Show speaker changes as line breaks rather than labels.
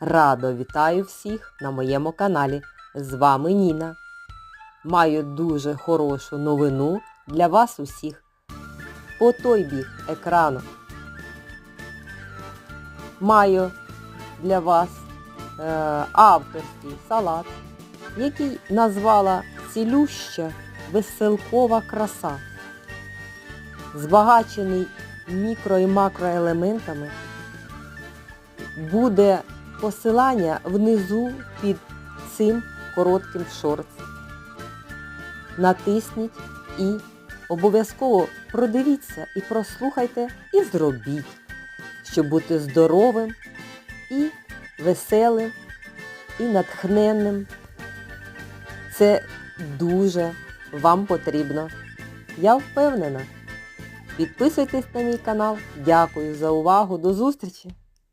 Радо вітаю всіх на моєму каналі. З вами Ніна. Маю дуже хорошу новину для вас усіх. По той бік екрану. Маю для вас е, авторський салат, який назвала цілюща веселкова краса. Збагачений мікро і макроелементами буде посилання внизу під цим коротким шортс. Натисніть і обов'язково продивіться і прослухайте і зробіть, щоб бути здоровим і веселим, і натхненним. Це дуже вам потрібно. Я впевнена. Підписуйтесь на мій канал. Дякую за увагу. До зустрічі!